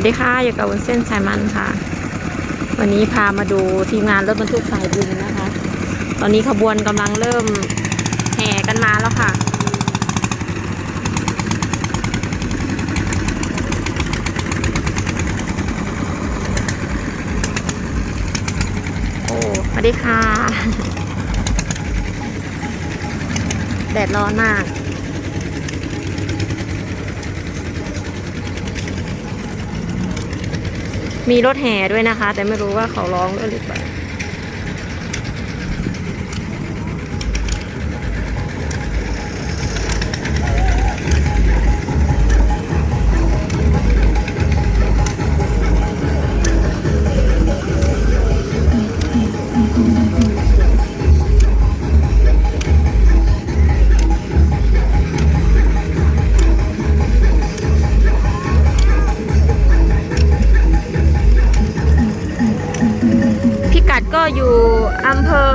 วัสดีค่ะอยู่กับวุ้นเส้นสายมันค่ะ วันนี้พามาดูทีมงานรถบรรทุกสายบุญนะคะ ตอนนี้ขบวนกำลังเริ่มแห่กันมาแล้วค่ะ โอ้สวัสดีค่ะ แดดร้อนมาก มีรถแห่ด้วยนะคะ แต่ไม่รู้ว่าเขาร้องด้วยหรือเปล่า ก็อยู่อำเภอ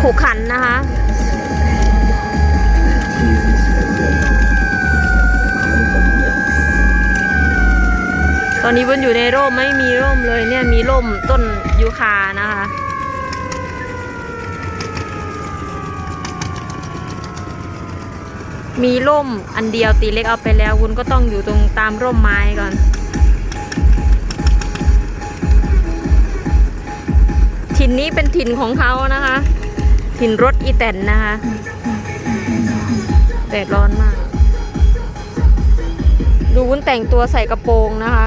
ขุขันนะคะ ตอนนี้บนอยู่ในร่มไม่มีร่มเลยเนี่ยมีร่มต้นยูคานะคะมีร่มอันเดียวตีเล็กเอาไปแล้ววุ้นก็ต้องอยู่ตรงตามร่มไม้ก่อน ถิ่นนี้เป็นถิ่นของเขานะคะ ถิ่นรถอีแตนนะคะแดดร้อนมาก ดูวุ้นแต่งตัวใส่กระโปรงนะคะ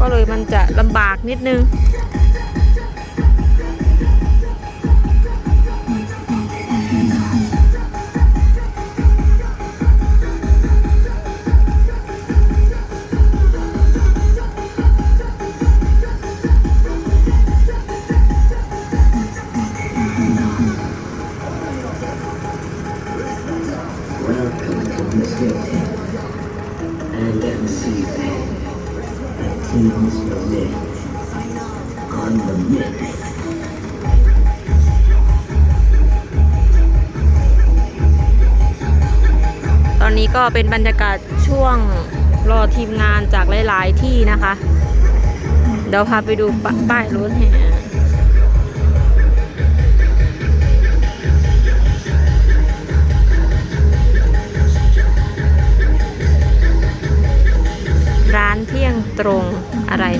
ก็เลยมันจะลำบากนิดนึง Ethiopia And let me see that. Teams your neck. On the mix. ตอนนี้ก็เป็นบรรยากาศช่วงรอทีมงานจากหลาย ๆ ที่นะคะ เดี๋ยวพาไปดูป้ายรถแห่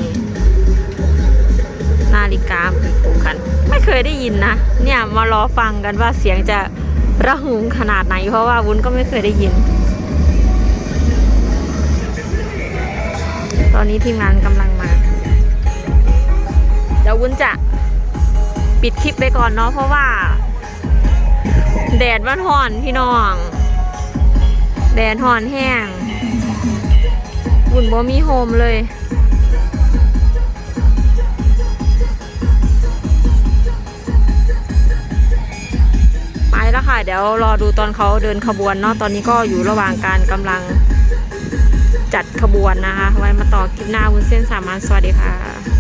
นี่นาฬิกาผูกัน ไม่เคยได้ยินนะ เนี่ยมารอฟังกันว่าเสียงจะระหึงขนาดไหน เพราะว่าวุ้นก็ไม่เคยได้ยิน ตอนนี้ทีมงานกำลังมาเดี๋ยววุ้นจะปิดคลิปไปก่อนเนาะเพราะว่า แดดมันห่อนพี่น้อง แดดห่อนแห้งวุ้นบ่มีโฮมเลย เดี๋ยวรอดูตอนเขาเดินขบวนเนาะตอนนี้ก็อยู่ระหว่างการกำลังจัดขบวนนะคะ ไว้มาต่อคลิปหน้าวุ้นเส้นสามัญสวัสดีค่ะ